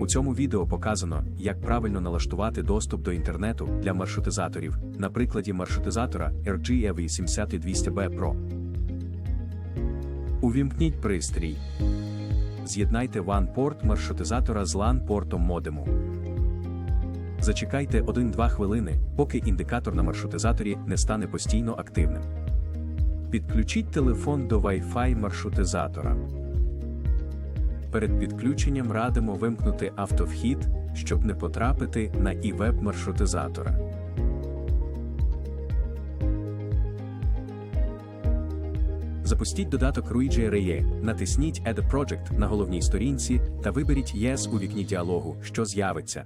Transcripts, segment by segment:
У цьому відео показано, як правильно налаштувати доступ до інтернету для маршрутизаторів на прикладі маршрутизатора RG E80200B Pro. Увімкніть пристрій. З'єднайте WAN-порт маршрутизатора з LAN-портом модему. Зачекайте 1-2 хвилини, поки індикатор на маршрутизаторі не стане постійно активним. Підключіть телефон до Wi-Fi маршрутизатора. Перед підключенням радимо вимкнути автовхід, щоб не потрапити на і-веб маршрутизатора. Запустіть додаток Ruigi натисніть Add Project на головній сторінці та виберіть Yes у вікні діалогу, що з'явиться.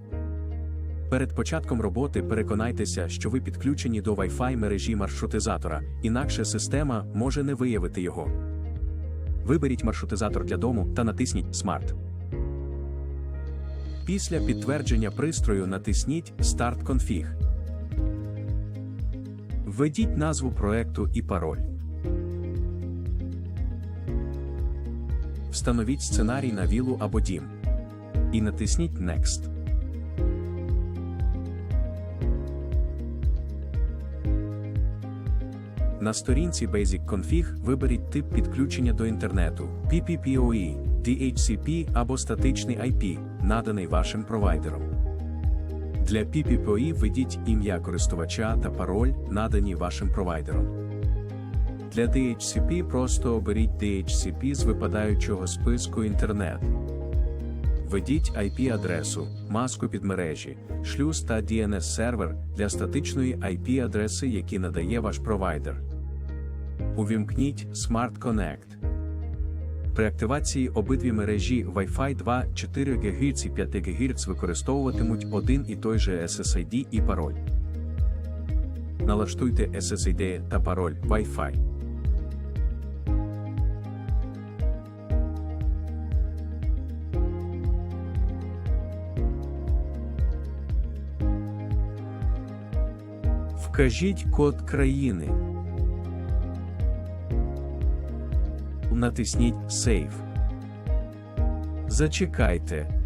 Перед початком роботи переконайтеся, що ви підключені до Wi-Fi мережі маршрутизатора, інакше система може не виявити його. Виберіть маршрутизатор для дому та натисніть Smart. Після підтвердження пристрою натисніть Start Config. Введіть назву проекту і пароль. Встановіть сценарій на вілу або дім. І натисніть Next. На сторінці Basic Config виберіть тип підключення до інтернету PPPoE, DHCP або статичний IP, наданий вашим провайдером. Для PPPoE введіть ім'я користувача та пароль, надані вашим провайдером. Для DHCP просто оберіть DHCP з випадаючого списку інтернет. Введіть IP-адресу, маску підмережі, шлюз та DNS-сервер для статичної IP-адреси, які надає ваш провайдер. Увімкніть Smart Connect. При активації обидві мережі Wi-Fi 2 4 ГГц і 5 ГГц використовуватимуть один і той же SSID і пароль. Налаштуйте SSID та пароль Wi-Fi. Вкажіть код країни. Натисніть Save. Зачекайте.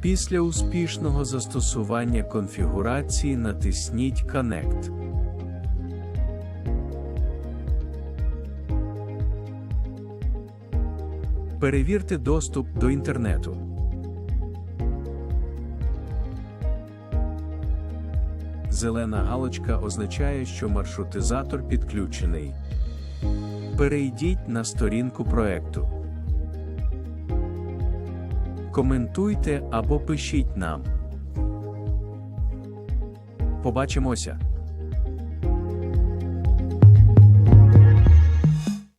Після успішного застосування конфігурації натисніть Connect. Перевірте доступ до інтернету. Зелена галочка означає, що маршрутизатор підключений. Перейдіть на сторінку проекту. Коментуйте або пишіть нам. Побачимося!